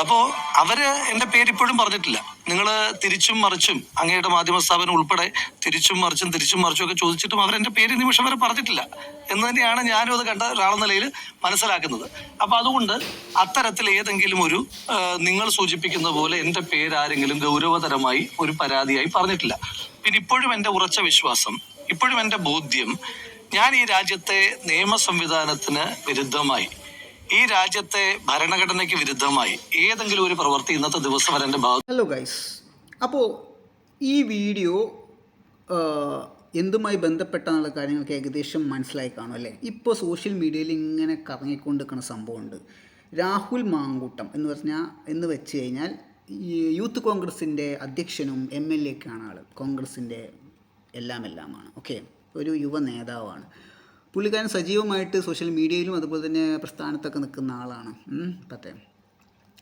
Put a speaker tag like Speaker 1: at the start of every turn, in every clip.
Speaker 1: അപ്പോ അവർ എന്റെ പേര് ഇപ്പോഴും പറഞ്ഞിട്ടില്ല. നിങ്ങൾ തിരിച്ചും മറിച്ചും അങ്ങയുടെ മാധ്യമ സ്ഥാപനം ഉൾപ്പെടെ തിരിച്ചും മറിച്ചും തിരിച്ചും മറിച്ചും ഒക്കെ ചോദിച്ചിട്ടും അവർ എന്റെ പേര് നിമിഷം വരെ പറഞ്ഞിട്ടില്ല. എന്ന് തന്നെയാണ് ഞാനും അത് കണ്ട ഒരാളെന്ന നിലയിൽ മനസ്സിലാക്കുന്നത്. അപ്പൊ അതുകൊണ്ട് അത്തരത്തിൽ ഏതെങ്കിലും ഒരു നിങ്ങൾ സൂചിപ്പിക്കുന്ന പോലെ എന്റെ പേര് ആരെങ്കിലും ഗൗരവതരമായി ഒരു പരാതിയായി പറഞ്ഞിട്ടില്ല. പിന്നെ ഇപ്പോഴും എന്റെ ഉറച്ച വിശ്വാസം ഇപ്പോഴും എന്റെ ബോധ്യം ഞാൻ ഈ രാജ്യത്തെ നിയമ സംവിധാനത്തിന് വിരുദ്ധമായി. ഈ രാജ്യത്തെ ഭരണഘടനയ്ക്ക് വിരുദ്ധമായി ഏതെങ്കിലും ഒരു പ്രവൃത്തി ഇന്നത്തെ ദിവസം വരെ എന്റെ
Speaker 2: ഹലോ ഗൈസ് അപ്പോൾ ഈ വീഡിയോ എന്തുമായി ബന്ധപ്പെട്ടാന്നുള്ള കാര്യങ്ങൾക്ക് ഏകദേശം മനസ്സിലായി കാണും അല്ലേ? ഇപ്പോൾ സോഷ്യൽ മീഡിയയിൽ ഇങ്ങനെ കറങ്ങിക്കൊണ്ട് നിൽക്കുന്ന സംഭവമുണ്ട്. രാഹുൽ മാങ്കൂട്ടം എന്ന് പറഞ്ഞാൽ എന്ന് വെച്ച് കഴിഞ്ഞാൽ യൂത്ത് കോൺഗ്രസിന്റെ അധ്യക്ഷനും എം എൽ എ ഒക്കെയാണ് ആൾ കോൺഗ്രസിന്റെ എല്ലാം എല്ലാമാണ് ഓക്കെ? ഒരു യുവ നേതാവാണ്. പുള്ളിക്കാരൻ സജീവമായിട്ട് സോഷ്യൽ മീഡിയയിലും അതുപോലെ തന്നെ പ്രസ്ഥാനത്തൊക്കെ നിൽക്കുന്ന ആളാണ്. പത്തേ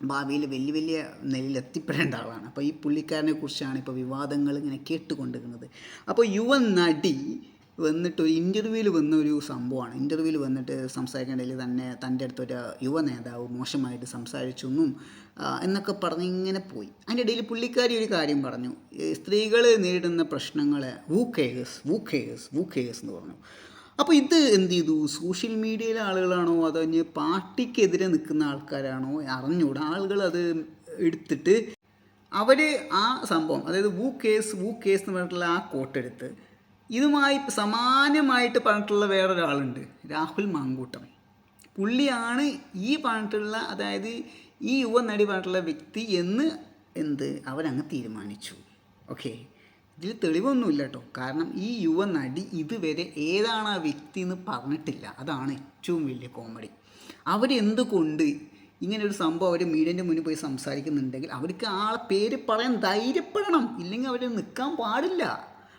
Speaker 2: ഭാവിയിൽ വലിയ വലിയ നിലയിൽ എത്തിപ്പെടേണ്ട ആളാണ്. അപ്പോൾ ഈ പുള്ളിക്കാരനെ കുറിച്ചാണ് ഇപ്പോൾ വിവാദങ്ങൾ ഇങ്ങനെ കേട്ടുകൊണ്ടിരിക്കുന്നത്. അപ്പോൾ യുവ നടി വന്നിട്ട് ഒരു ഇന്റർവ്യൂവിൽ വന്ന ഒരു സംഭവമാണ്. ഇന്റർവ്യൂവിൽ വന്നിട്ട് സംസാരിക്കേണ്ടതിൽ തന്നെ തന്റെ അടുത്തൊരു യുവ നേതാവ് മോശമായിട്ട് സംസാരിച്ചു എന്നും എന്നൊക്കെ പറഞ്ഞ് ഇങ്ങനെ പോയി. അതിന്റെ ഇടയിൽ പുള്ളിക്കാരി ഒരു കാര്യം പറഞ്ഞു. സ്ത്രീകൾ നേരിടുന്ന പ്രശ്നങ്ങളെ woo case woo case woo case എന്ന് പറഞ്ഞു. അപ്പോൾ ഇത് എന്ത് ചെയ്തു? സോഷ്യൽ മീഡിയയിലെ ആളുകളാണോ അതോ ഇനി പാർട്ടിക്കെതിരെ നിൽക്കുന്ന ആൾക്കാരാണോ? അറിഞ്ഞൂടാ. ആളുകൾ അത് എടുത്തിട്ട് അവർ ആ സംഭവം അതായത് വൂ കേസ് വൂ കേസ് എന്ന് പറഞ്ഞിട്ടുള്ള ആ കോട്ടെടുത്ത് ഇതുമായി സമാനമായിട്ട് പറഞ്ഞിട്ടുള്ള വേറൊരാളുണ്ട് രാഹുൽ മാങ്കൂട്ടം. പുള്ളിയാണ് ഈ പറഞ്ഞിട്ടുള്ള അതായത് ഈ യുവ നടി പറഞ്ഞിട്ടുള്ള വ്യക്തി എന്ന് എന്ത്? അവരങ്ങ് തീരുമാനിച്ചു. ഓക്കെ? ഇതിൽ തെളിവൊന്നുമില്ല കേട്ടോ കാരണം ഈ യുവ നടി ഇതുവരെ ഏതാണ് ആ വ്യക്തി എന്ന് പറഞ്ഞിട്ടില്ല. അതാണ് ഏറ്റവും വലിയ കോമഡി അവരെന്തുകൊണ്ട് ഇങ്ങനെ ഒരു സംഭവം അവർ മീഡിയന്റെ മുന്നിൽ പോയി സംസാരിക്കുന്നുണ്ടെങ്കിൽ അവർക്ക് ആളെ പേര് പറയാൻ ധൈര്യപ്പെടണം. ഇല്ലെങ്കിൽ അവർ നിൽക്കാൻ പാടില്ല.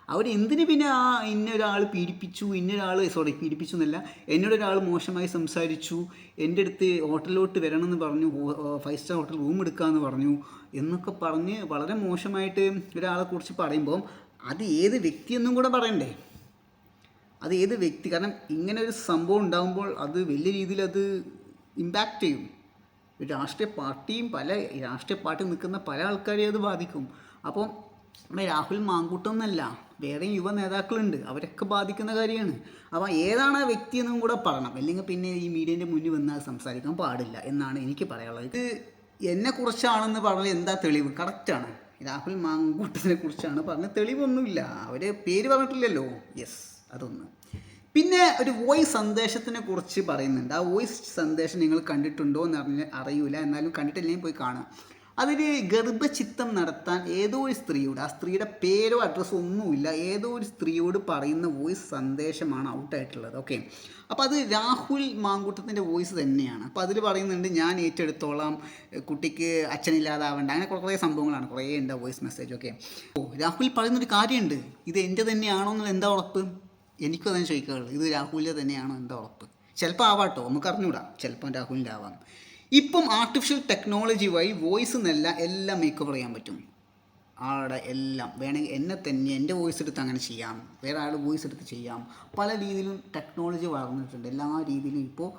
Speaker 2: അവരെന്തിന് പിന്നെ ആ ഇന്നൊരാൾ പീഡിപ്പിച്ചു ഇന്നൊരാൾ സോറി പീഡിപ്പിച്ചു എന്നല്ല എന്നോടൊരാൾ മോശമായി സംസാരിച്ചു എന്റെ അടുത്ത് ഹോട്ടലിലോട്ട് വരണമെന്ന് പറഞ്ഞു ഫൈവ് സ്റ്റാർ ഹോട്ടൽ റൂം എടുക്കാമെന്ന് പറഞ്ഞു എന്നൊക്കെ പറഞ്ഞ് വളരെ മോശമായിട്ട് ഒരാളെ കുറിച്ച് പറയുമ്പോൾ അത് ഏത് വ്യക്തിയെന്നും കൂടെ പറയണ്ടേ? അത് ഏത് വ്യക്തി? കാരണം ഇങ്ങനെ ഒരു സംഭവം ഉണ്ടാകുമ്പോൾ അത് വലിയ രീതിയിൽ അത് ഇമ്പാക്റ്റ് ചെയ്യും. ഒരു രാഷ്ട്രീയ പാർട്ടിയും പല രാഷ്ട്രീയ പാർട്ടി നിൽക്കുന്ന പല ആൾക്കാരെയും അത് ബാധിക്കും. നമ്മുടെ രാഹുൽ മാങ്കൂട്ടെന്നല്ല. വേറെയും യുവ നേതാക്കളുണ്ട്. അവരൊക്കെ ബാധിക്കുന്ന കാര്യമാണ്. അപ്പോൾ ഏതാണ് ആ വ്യക്തി എന്നും കൂടെ പറയണം. അല്ലെങ്കിൽ പിന്നെ ഈ മീഡിയന്റെ മുന്നിൽ വന്നാൽ സംസാരിക്കാൻ പാടില്ല എന്നാണ് എനിക്ക് പറയാനുള്ളത്. ഇത് എന്നെ കുറിച്ചാണെന്ന് പറഞ്ഞാൽ എന്താ തെളിവ്? കറക്റ്റാണ് രാഹുൽ മാങ്കൂട്ടത്തിനെ കുറിച്ചാണ് പറഞ്ഞ തെളിവൊന്നുമില്ല. അവർ പേര് പറഞ്ഞിട്ടില്ലല്ലോ. യെസ് അതൊന്ന്. പിന്നെ ഒരു വോയിസ് സന്ദേശത്തിനെ കുറിച്ച് പറയുന്നുണ്ട്. ആ വോയിസ് സന്ദേശം നിങ്ങൾ കണ്ടിട്ടുണ്ടോ എന്ന് അറിഞ്ഞ അറിയൂല. എന്നാലും കണ്ടിട്ടില്ലെങ്കിൽ പോയി കാണാം അതിൽ ഗർഭചിത്തം നടത്താൻ ഏതോ ഒരു സ്ത്രീയോട് ആ സ്ത്രീയുടെ പേരോ അഡ്രസ്സോ ഒന്നുമില്ല ഏതോ ഒരു സ്ത്രീയോട് പറയുന്ന വോയിസ് സന്ദേശമാണ് ഔട്ടായിട്ടുള്ളത് ഓക്കെ അപ്പോൾ അത് രാഹുൽ മാങ്കൂട്ടത്തിന്റെ വോയിസ് തന്നെയാണ്. അപ്പോൾ അതിൽ പറയുന്നുണ്ട് ഞാൻ ഏറ്റെടുത്തോളാം കുട്ടിക്ക് അച്ഛനില്ലാതാവേണ്ട. അങ്ങനെ കുറേ സംഭവങ്ങളാണ് കുറേ ഉണ്ട് വോയിസ് മെസ്സേജ് ഓക്കെ ഓ രാഹുൽ പറയുന്നൊരു കാര്യമുണ്ട്. ഇത് എന്റെ തന്നെയാണോ എന്നുള്ള എന്താ ഉറപ്പ്? എനിക്കും അതിനെ ചോദിക്കാറുള്ളൂ. ഇത് രാഹുലിന്റെ തന്നെയാണോ എന്താ ഉറപ്പ്? ചിലപ്പോൾ ആവാട്ടോ നമുക്ക് അറിഞ്ഞൂടാ ചിലപ്പോൾ രാഹുലിന്റെ ആവാം. ഇപ്പം ആർട്ടിഫിഷ്യൽ ടെക്നോളജി വഴി വോയിസ് എന്നല്ല എല്ലാം മേക്കപ്പ് ചെയ്യാൻ പറ്റും. ആളുടെ എല്ലാം. വേണമെങ്കിൽ എന്നെ തന്നെ എന്റെ വോയിസ് എടുത്ത് അങ്ങനെ ചെയ്യാം. വേറെ ആൾ വോയിസ് എടുത്ത് ചെയ്യാം. പല രീതിയിലും ടെക്നോളജി വളർന്നിട്ടുണ്ട്. എല്ലാ രീതിയിലും ഇപ്പോൾ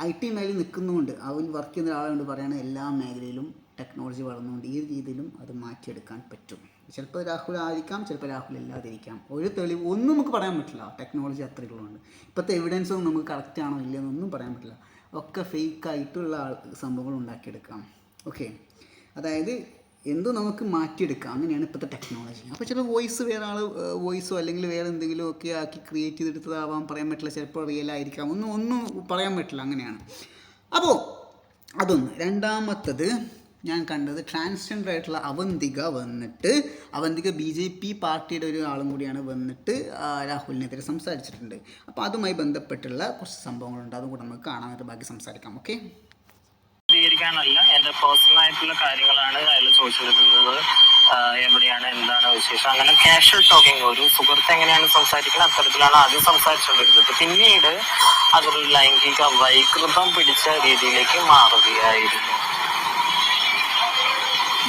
Speaker 2: ഐ ടി മേഖലയിൽ നിൽക്കുന്നുണ്ട്. അവൻ വർക്ക് ചെയ്യുന്ന ഒരാളുകൊണ്ട് പറയുകയാണെങ്കിൽ എല്ലാ മേഖലയിലും ടെക്നോളജി വളർന്നുകൊണ്ട് ഈ രീതിയിലും അത് മാറ്റിയെടുക്കാൻ പറ്റും. ചിലപ്പോൾ രാഹുൽ ആയിരിക്കാം ചിലപ്പോൾ രാഹുൽ ഇല്ലാതിരിക്കാം. ഒരു തെളിവ് ഒന്നും നമുക്ക് പറയാൻ പറ്റില്ല. ടെക്നോളജി അത്രയുള്ളതുകൊണ്ട്. ഇപ്പോഴത്തെ എവിഡൻസ് ഒന്നും നമുക്ക് കറക്റ്റ് ആണോ ഇല്ലയെന്നൊന്നും പറയാൻ പറ്റില്ല. ഒക്കെ ഫേക്ക് ആയിട്ടുള്ള ആൾ സംഭവങ്ങൾ ഉണ്ടാക്കിയെടുക്കാം. ഓക്കെ അതായത് എന്തോ നമുക്ക് മാറ്റിയെടുക്കാം? അങ്ങനെയാണ് ഇപ്പോഴത്തെ ടെക്നോളജി അപ്പോൾ ചിലപ്പോൾ വോയിസ് വേറെ ആൾ വോയിസോ അല്ലെങ്കിൽ വേറെ എന്തെങ്കിലും ഒക്കെ ആക്കി ക്രിയേറ്റ് ചെയ്തെടുത്തതാവാം പറയാൻ പറ്റില്ല. ചിലപ്പോൾ റിയൽ ആയിരിക്കാം. ഒന്നും ഒന്നും പറയാൻ പറ്റില്ല. അങ്ങനെയാണ്. അപ്പോൾ അതൊന്ന്. രണ്ടാമത്തത് ഞാൻ കണ്ടത് ട്രാൻസ്ജെൻഡർ ആയിട്ടുള്ള അവന്തിക വന്നിട്ട് അവന്തിക ബി ജെ പി പാർട്ടിയുടെ ഒരു ആളും കൂടിയാണ് വന്നിട്ട് രാഹുലിനെതിരെ സംസാരിച്ചിട്ടുണ്ട്. അപ്പോൾ അതുമായി ബന്ധപ്പെട്ടുള്ള കുറച്ച് സംഭവങ്ങളുണ്ട്. അതും കൂടെ നമുക്ക് കാണാനായിട്ട് ബാക്കി സംസാരിക്കാം. ഓക്കെ?
Speaker 3: പ്രതികരിക്കാനല്ല എന്റെ പേഴ്സണൽ ആയിട്ടുള്ള കാര്യങ്ങളാണ് അയാൾ ചോദിച്ചിരുന്നത്. എവിടെയാണ് എന്താണ് വിശേഷം? അങ്ങനെ കാഷ്വൽ ടോക്കിംഗ് ഒരു സുഹൃത്ത് എങ്ങനെയാണ് സംസാരിക്കുന്നത്? അത്തരത്തിലാണ് ആദ്യം സംസാരിച്ചുകൊണ്ടിരുന്നത്. പിന്നീട് അതൊരു ലൈംഗിക വൈകൃതം പിടിച്ച രീതിയിലേക്ക് മാറുകയായിരുന്നു.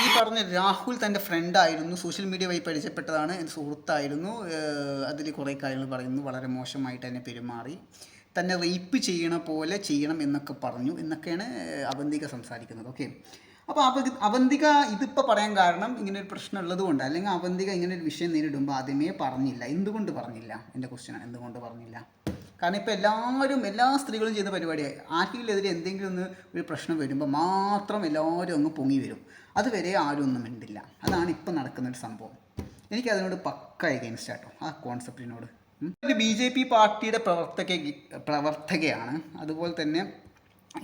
Speaker 2: ഈ പറഞ്ഞ രാഹുൽ തന്റെ ഫ്രണ്ടായിരുന്നു സോഷ്യൽ മീഡിയ വഴി പരിചയപ്പെട്ടതാണ്. എന്റെ സുഹൃത്തായിരുന്നു. അതിൽ കുറേ കാര്യങ്ങൾ പറയുന്നു. വളരെ മോശമായിട്ട് എന്നെ പെരുമാറി. തന്നെ റേപ്പ് ചെയ്യണ പോലെ ചെയ്യണം എന്നൊക്കെ പറഞ്ഞു. എന്നൊക്കെയാണ് അവന്തിക സംസാരിക്കുന്നത്. ഓക്കെ അപ്പോൾ അവ അവന്തിക ഇതിപ്പോൾ പറയാൻ കാരണം ഇങ്ങനെ ഒരു പ്രശ്നം ഉള്ളതുകൊണ്ട് അല്ലെങ്കിൽ അവന്തിക ഇങ്ങനെ ഒരു വിഷയം നേരിടുമ്പോൾ ആദ്യമേ പറഞ്ഞില്ല. എന്തുകൊണ്ട് പറഞ്ഞില്ല? എന്റെ ക്വസ്റ്റ്യനാണ് എന്തുകൊണ്ട് പറഞ്ഞില്ല? കാരണം ഇപ്പോൾ എല്ലാവരും എല്ലാ സ്ത്രീകളും ചെയ്യുന്ന പരിപാടിയായി. ആർക്കെങ്കിലും എതിരെ എന്തെങ്കിലും ഒന്ന് ഒരു പ്രശ്നം വരുമ്പോൾ മാത്രം എല്ലാവരും അങ്ങ് പൊങ്ങി വരും. അതുവരെ ആരും ഒന്നും മിണ്ടില്ല. അതാണ് ഇപ്പം നടക്കുന്ന ഒരു സംഭവം. എനിക്ക് അതിനോട് പക്ക എഗൈൻസ്റ്റ് ആട്ടോ. ആ കോൺസെപ്റ്റിനോട്. ഒരു ബി ജെ പി പാർട്ടിയുടെ പ്രവർത്തക പ്രവർത്തകയാണ്. അതുപോലെ തന്നെ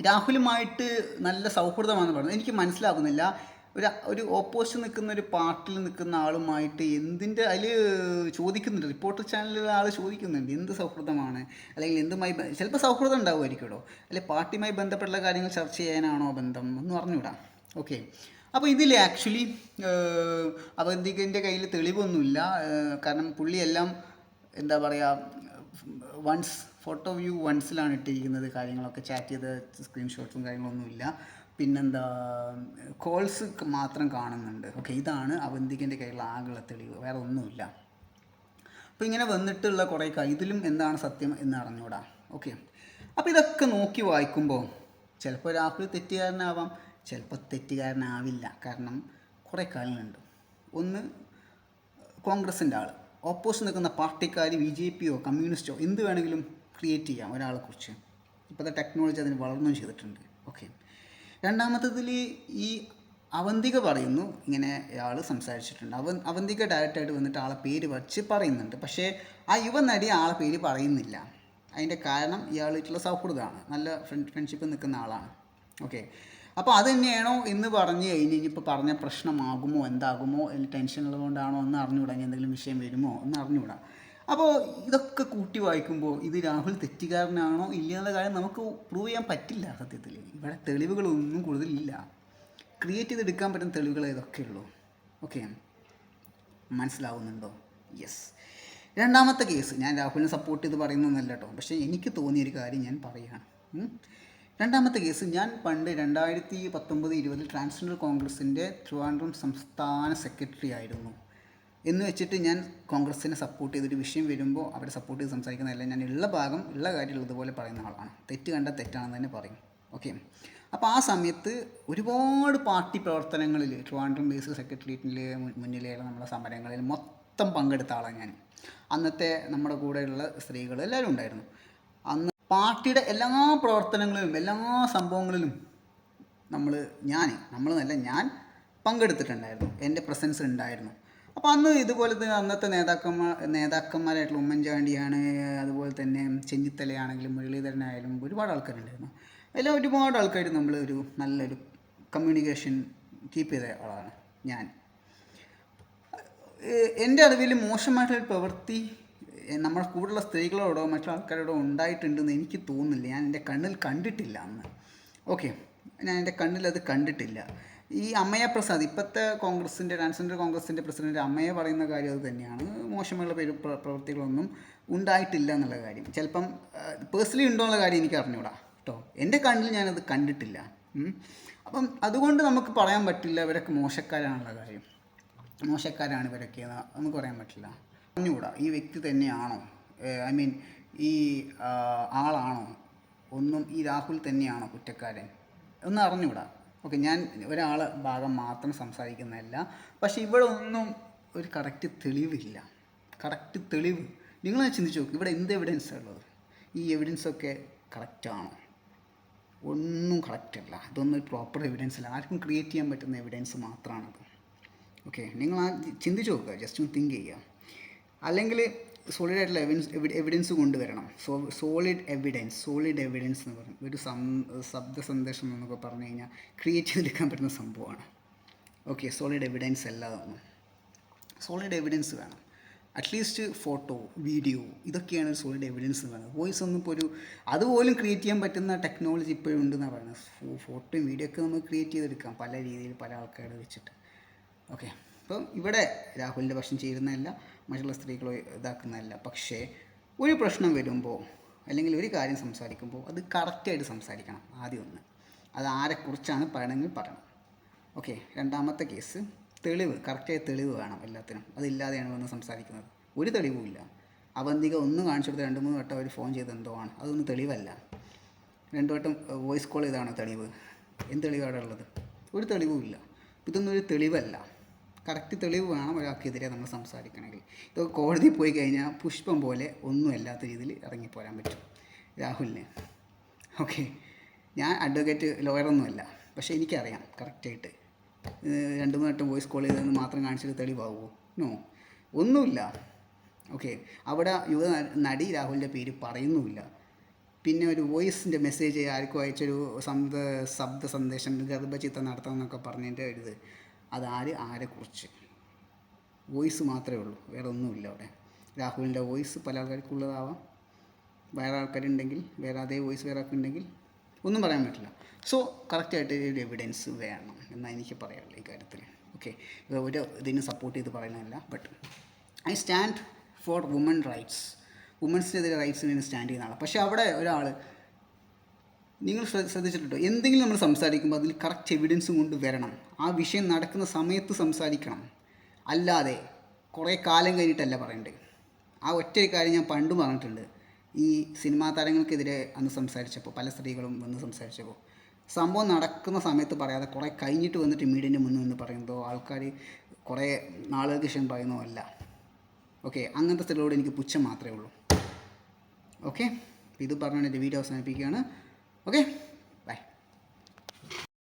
Speaker 2: രാഹുലുമായിട്ട് നല്ല സൗഹൃദമാണെന്ന് പറഞ്ഞു. എനിക്ക് മനസ്സിലാകുന്നില്ല. ഒരു ഒരു ഓപ്പോസിഷൻ നിൽക്കുന്ന ഒരു പാർട്ടിയിൽ നിൽക്കുന്ന ആളുമായിട്ട് എന്തിന്റെ അതിൽ ചോദിക്കുന്നുണ്ട്. റിപ്പോർട്ടർ ചാനലിൽ ആൾ ചോദിക്കുന്നുണ്ട്. എന്ത് സൗഹൃദമാണ്? അല്ലെങ്കിൽ എന്തുമായി ചിലപ്പോൾ സൗഹൃദം ഉണ്ടാവുമായിരിക്കുമല്ലോ. അല്ലെങ്കിൽ പാർട്ടിയുമായി ബന്ധപ്പെട്ടുള്ള കാര്യങ്ങൾ ചർച്ച ചെയ്യാനാണോ ബന്ധം എന്ന് പറഞ്ഞുകൂടാ ഓക്കെ അപ്പോൾ ഇതിൽ ആക്ച്വലി അവന്തികന്റെ കയ്യിൽ തെളിവൊന്നുമില്ല. കാരണം പുള്ളിയെല്ലാം എന്താ പറയുക വൺസ് ഫോട്ടോ വ്യൂ വൺസിലാണ് ഇട്ടിരിക്കുന്നത്. കാര്യങ്ങളൊക്കെ ചാറ്റ് ചെയ്ത സ്ക്രീൻഷോട്ട്സും കാര്യങ്ങളൊന്നുമില്ല. പിന്നെന്താ കോൾസ് മാത്രം കാണുന്നുണ്ട്. ഓക്കെ ഇതാണ് അവന്തികന്റെ കയ്യിലുള്ള ആകെയുള്ള തെളിവ് വേറെ ഒന്നുമില്ല. അപ്പോൾ ഇങ്ങനെ വന്നിട്ടുള്ള കുറേ ഇതിലും എന്താണ് സത്യം എന്ന് അറിഞ്ഞൂടാ. ഓക്കെ അപ്പോൾ ഇതൊക്കെ നോക്കി വായിക്കുമ്പോൾ ചിലപ്പോൾ രാഹുൽ തെറ്റുകാരനാവാം ചിലപ്പോൾ തെറ്റുകാരനാവില്ല കാരണം കുറേ കാര്യങ്ങളുണ്ട്. ഒന്ന് കോൺഗ്രസിന്റെ ആൾ ഓപ്പോസ് നിൽക്കുന്ന പാർട്ടിക്കാർ ബി ജെ പിയോ കമ്മ്യൂണിസ്റ്റോ എന്ത് വേണമെങ്കിലും ക്രിയേറ്റ് ചെയ്യാം ഒരാളെക്കുറിച്ച് ഇപ്പോഴത്തെ ടെക്നോളജി അതിന് വളർന്നും ചെയ്തിട്ടുണ്ട്. ഓക്കെ രണ്ടാമത്തതിൽ ഈ അവന്തിക പറയുന്നു ഇങ്ങനെ ആൾ സംസാരിച്ചിട്ടുണ്ട്. അവൻ അവന്തിക ഡയറക്റ്റായിട്ട് വന്നിട്ട് ആളെ പേര് വച്ച് പറയുന്നുണ്ട്. പക്ഷേ ആ യുവ നടി ആളെ പേര് പറയുന്നില്ല. അതിന്റെ കാരണം ഇയാളായിട്ടുള്ള സൗഹൃദമാണ്. നല്ല ഫ്രണ്ട് ഫ്രണ്ട്ഷിപ്പ് നിൽക്കുന്ന ആളാണ്. ഓക്കെ അപ്പോൾ അത് തന്നെയാണോ എന്ന് പറഞ്ഞ് കഴിഞ്ഞ് ഇനിയിപ്പോൾ പറഞ്ഞ പ്രശ്നമാകുമോ എന്താകുമോ ടെൻഷൻ ഉള്ളതുകൊണ്ടാണോ എന്ന് അറിഞ്ഞുകൂടാ? ഇനി എന്തെങ്കിലും വിഷയം വരുമോ എന്ന് അറിഞ്ഞുകൂടാ. അപ്പോൾ ഇതൊക്കെ കൂട്ടി വായിക്കുമ്പോൾ ഇത് രാഹുൽ തെറ്റുകാരനാണോ ഇല്ല എന്നുള്ള കാര്യം നമുക്ക് പ്രൂവ് ചെയ്യാൻ പറ്റില്ല സത്യത്തിൽ ഇവിടെ തെളിവുകളൊന്നും കൂടുതലില്ല. ക്രിയേറ്റ് ചെയ്തെടുക്കാൻ പറ്റുന്ന തെളിവുകൾ ഇതൊക്കെ ഉള്ളൂ? ഓക്കെ മനസ്സിലാവുന്നുണ്ടോ? യെസ് രണ്ടാമത്തെ കേസ് ഞാൻ രാഹുലിനെ സപ്പോർട്ട് ചെയ്ത് പറയുന്നൊന്നല്ല കേട്ടോ പക്ഷേ എനിക്ക് തോന്നിയൊരു കാര്യം ഞാൻ പറയുകയാണ് രണ്ടാമത്തെ കേസ് ഞാൻ പണ്ട് രണ്ടായിരത്തി പത്തൊമ്പത് ഇരുപതിൽ ട്രാൻസ്ജെൻഡർ കോൺഗ്രസിന്റെ ട്രിവാൻഡ്രം സംസ്ഥാന സെക്രട്ടറി ആയിരുന്നു. എന്ന് വെച്ചിട്ട് ഞാൻ കോൺഗ്രസിനെ സപ്പോർട്ട് ചെയ്തൊരു വിഷയം വരുമ്പോൾ അവരെ സപ്പോർട്ട് ചെയ്ത് സംസാരിക്കുന്നതല്ല. ഞാൻ ഉള്ള ഭാഗം ഉള്ള കാര്യം ഉള്ളതുപോലെ പറയുന്ന ആളാണ്. തെറ്റ് കണ്ട തെറ്റാണെന്ന് തന്നെ പറയും. ഓക്കെ അപ്പോൾ ആ സമയത്ത് ഒരുപാട് പാർട്ടി പ്രവർത്തനങ്ങളിൽ ട്രിവാൻഡ്രം ബേസ് സെക്രട്ടേറിയറ്റിൽ മുന്നിലുള്ള നമ്മുടെ സമരങ്ങളിൽ മൊത്തം പങ്കെടുത്ത ആളാണ് ഞാൻ. അന്നത്തെ നമ്മുടെ കൂടെയുള്ള സ്ത്രീകൾ എല്ലാവരും ഉണ്ടായിരുന്നു. അന്ന് പാർട്ടിയുടെ എല്ലാ പ്രവർത്തനങ്ങളിലും എല്ലാ സംഭവങ്ങളിലും നമ്മൾ ഞാൻ നമ്മൾ എന്നല്ല ഞാൻ പങ്കെടുത്തിട്ടുണ്ടായിരുന്നു. എന്റെ പ്രസൻസ് ഉണ്ടായിരുന്നു. അപ്പോൾ അന്ന് ഇതുപോലെ തന്നെ അന്നത്തെ നേതാക്കന്മാർ നേതാക്കന്മാരായിട്ടുള്ള ഉമ്മൻചാണ്ടിയാണ് അതുപോലെ തന്നെ ചെന്നിത്തലയാണെങ്കിലും മുരളീധരനായാലും ഒരുപാട് ആൾക്കാരുണ്ടായിരുന്നു. എല്ലാം ഒരുപാട് ആൾക്കാർ നമ്മളൊരു നല്ലൊരു കമ്മ്യൂണിക്കേഷൻ കീപ്പ് ചെയ്ത ആളാണ് ഞാൻ. എന്റെ അറിവിൽ മോശമായിട്ടുള്ള പ്രവൃത്തി നമ്മുടെ കൂടെയുള്ള സ്ത്രീകളോടോ മറ്റുള്ള ആൾക്കാരോടോ ഉണ്ടായിട്ടുണ്ടെന്ന് എനിക്ക് തോന്നുന്നില്ല. ഞാൻ എന്റെ കണ്ണിൽ കണ്ടിട്ടില്ല അന്ന്. ഓക്കെ ഞാൻ എന്റെ കണ്ണിലത് കണ്ടിട്ടില്ല. ഈ അമ്മയ പ്രസാദ് ഇപ്പോഴത്തെ കോൺഗ്രസിന്റെ ട്രാൻസ്ജെൻഡർ കോൺഗ്രസിന്റെ പ്രസിഡന്റ് അമ്മയെ പറയുന്ന കാര്യം അത് തന്നെയാണ്. മോശമുള്ള പേര് പ്ര- പ്രവൃത്തികളൊന്നും ഉണ്ടായിട്ടില്ല എന്നുള്ള കാര്യം. ചിലപ്പം പേഴ്സണലി ഉണ്ടോ എന്നുള്ള കാര്യം എനിക്ക് അറിഞ്ഞൂടാ കേട്ടോ എന്റെ കണ്ണിൽ ഞാനത് കണ്ടിട്ടില്ല. അപ്പം അതുകൊണ്ട് നമുക്ക് പറയാൻ പറ്റില്ല ഇവരൊക്കെ മോശക്കാരാണുള്ള കാര്യം. മോശക്കാരാണ് ഇവരൊക്കെ എന്ന് നമുക്ക് പറയാൻ പറ്റില്ല. അറിഞ്ഞുകൂടാ ഈ വ്യക്തി തന്നെയാണോ? ഐ മീൻ ഈ ആളാണോ? ഒന്നും ഈ രാഹുൽ തന്നെയാണോ കുറ്റക്കാരൻ? ഒന്നും അറിഞ്ഞുകൂടാ. ഓക്കെ ഞാൻ ഒരാൾ ഭാഗം മാത്രം സംസാരിക്കുന്നതല്ല. പക്ഷെ ഇവിടെ ഒന്നും ഒരു കറക്റ്റ് തെളിവില്ല. കറക്റ്റ് തെളിവ്. നിങ്ങൾ ചിന്തിച്ച് നോക്കും. ഇവിടെ എന്ത് എവിഡൻസ് ഉള്ളത്? ഈ എവിഡൻസൊക്കെ കറക്റ്റാണോ ഒന്നും കറക്റ്റ് അല്ല. ഇതൊന്നും ഒരു പ്രോപ്പർ എവിഡൻസ് അല്ല. ആർക്കും ക്രിയേറ്റ് ചെയ്യാൻ പറ്റുന്ന എവിഡൻസ് മാത്രമാണത് ഓക്കെ നിങ്ങൾ ആ ചിന്തിച്ച് നോക്കുക ജസ്റ്റ് ഒന്ന് തിങ്ക് ചെയ്യുക അല്ലെങ്കിൽ സോളിഡ് ആയിട്ടുള്ള എവിഡൻസ് എവിഡൻസ് കൊണ്ടുവരണം. So solid evidence solid evidence എന്ന് പറയും. ഒരു സം ശബ്ദ സന്ദേശം എന്നൊക്കെ പറഞ്ഞു കഴിഞ്ഞാൽ ക്രിയേറ്റ് ചെയ്തെടുക്കാൻ പറ്റുന്ന സംഭവമാണ്. ഓക്കെ സോളിഡ് എവിഡൻസ് അല്ലാതൊന്നും. സോളിഡ് എവിഡൻസ് വേണം. അറ്റ്ലീസ്റ്റ് ഫോട്ടോ വീഡിയോ ഇതൊക്കെയാണ് സോളിഡ് എവിഡൻസ് എന്ന് പറയുന്നത്. വോയിസ് ഒന്നും ഇപ്പോൾ ഒരു അതുപോലും ക്രിയേറ്റ് ചെയ്യാൻ പറ്റുന്ന ടെക്നോളജി ഇപ്പോഴും ഉണ്ടെന്നാണ് പറയുന്നത്. ഫോട്ടോയും വീഡിയോ ഒക്കെ നമുക്ക് ക്രിയേറ്റ് ചെയ്തെടുക്കാം പല രീതിയിൽ പല ആൾക്കാരെ വെച്ചിട്ട്. ഓക്കെ അപ്പം ഇവിടെ രാഹുലിന്റെ പക്ഷം ചേരുന്നതല്ല. മറ്റുള്ള സ്ത്രീകൾ ഇതാക്കുന്നതല്ല. പക്ഷേ ഒരു പ്രശ്നം വരുമ്പോൾ അല്ലെങ്കിൽ ഒരു കാര്യം സംസാരിക്കുമ്പോൾ അത് കറക്റ്റായിട്ട് സംസാരിക്കണം ആദ്യം ഒന്ന്. അത് ആരെക്കുറിച്ചാണ് പറയണമെങ്കിൽ പറയണം. ഓക്കെ രണ്ടാമത്തെ കേസ് തെളിവ് കറക്റ്റായ തെളിവ് വേണം എല്ലാത്തിനും. അതില്ലാതെയാണ് വന്ന് സംസാരിക്കുന്നത്. ഒരു തെളിവുമില്ല. അവന്തിക ഒന്ന് കാണിച്ചു കൊടുത്ത് രണ്ട് മൂന്ന് വട്ടം അവർ ഫോൺ ചെയ്ത് എന്തോ ആണ്. അതൊന്നും തെളിവല്ല. രണ്ടു വട്ടം വോയിസ് കോൾ ചെയ്താണ് തെളിവ്? എന്ത് തെളിവാണ് ഉള്ളത്? ഒരു തെളിവുമില്ല. ഇതൊന്നും ഒരു തെളിവല്ല. കറക്റ്റ് തെളിവ് വേണം ഒരാൾക്കെതിരെ നമ്മൾ സംസാരിക്കണമെങ്കിൽ. ഇതൊക്കെ കോടതി പോയി കഴിഞ്ഞാൽ പുഷ്പം പോലെ ഒന്നുമല്ലാത്ത രീതിയിൽ ഇറങ്ങിപ്പോരാൻ പറ്റും. രാഹുലിന്. ഓക്കെ. ഞാൻ അഡ്വക്കേറ്റ് ലോയറൊന്നുമല്ല പക്ഷേ എനിക്കറിയാം കറക്റ്റായിട്ട്. രണ്ട് മൂന്ന് വട്ടം വോയിസ് കോൾ ചെയ്തതെന്ന് മാത്രം കാണിച്ചിട്ട് തെളിവാകുമോ നോ. ഒന്നുമില്ല. ഓക്കെ. അവിടെ യുവ നടി രാഹുലിന്റെ പേര് പറയുന്നുമില്ല. പിന്നെ ഒരു വോയിസിന്റെ മെസ്സേജ് ആർക്കും അയച്ചൊരു ശബ്ദ ശബ്ദ സന്ദേശം ഗർഭചിത്രം നടത്താമെന്നൊക്കെ പറഞ്ഞതിന്റെ ഒരു ഇത് അതാര്? ആരെക്കുറിച്ച് വോയിസ് മാത്രമേ ഉള്ളൂ. വേറെ ഒന്നുമില്ല അവിടെ. രാഹുലിന്റെ വോയിസ് പല ആൾക്കാർക്കുള്ളതാവാം. വേറെ ആൾക്കാരുണ്ടെങ്കിൽ വേറെ അതേ വോയിസ് വേറെ ആൾക്കുണ്ടെങ്കിൽ ഒന്നും പറയാൻ പറ്റില്ല. സോ കറക്റ്റായിട്ട് ഒരു എവിഡൻസ് വേണം എന്നാണ് എനിക്ക് പറയാനുള്ളത് ഈ കാര്യത്തിൽ. ഓക്കെ ഒരു ഇതിന് സപ്പോർട്ട് ചെയ്ത് പറയുന്നതല്ല but I stand for woman rights വുമൻസിനെതിരെ റൈറ്റ്സിന് സ്റ്റാൻഡ് ചെയ്യുന്ന ആളാണ് പക്ഷേ അവിടെ ഒരാൾ നിങ്ങൾ ശ്ര- ശ്രദ്ധിച്ചിട്ടുണ്ടോ? എന്തെങ്കിലും നമ്മൾ സംസാരിക്കുമ്പോൾ അതിൽ കറക്റ്റ് എവിഡൻസ് കൊണ്ട് വരണം. ആ വിഷയം നടക്കുന്ന സമയത്ത് സംസാരിക്കണം. അല്ലാതെ കുറേ കാലം കഴിഞ്ഞിട്ടല്ല പറയേണ്ടത് ആ ഒറ്റ കാര്യം ഞാൻ പണ്ടും പറഞ്ഞിട്ടുണ്ട്. ഈ സിനിമാ താരങ്ങൾക്കെതിരെ അന്ന് സംസാരിച്ചപ്പോൾ പല സ്ത്രീകളും വന്ന് സംസാരിച്ചപ്പോൾ. സംഭവം നടക്കുന്ന സമയത്ത് പറയാതെ കുറേ കഴിഞ്ഞിട്ട് വന്നിട്ട് മീഡിയന്റെ മുന്നിൽ നിന്ന് പറയുന്നതോ ആൾക്കാർ കുറേ നാളുകൾക്ക് ശേഷം പറയുന്നതോ അല്ല. ഓക്കെ അങ്ങനത്തെ സ്ത്രീകളോട് എനിക്ക് പുച്ഛം മാത്രമേ ഉള്ളൂ. ഓക്കെ ഇത് പറഞ്ഞുകൊണ്ട് എന്റെ വീഡിയോ അവസാനിപ്പിക്കുകയാണ്. ഓക്കെ?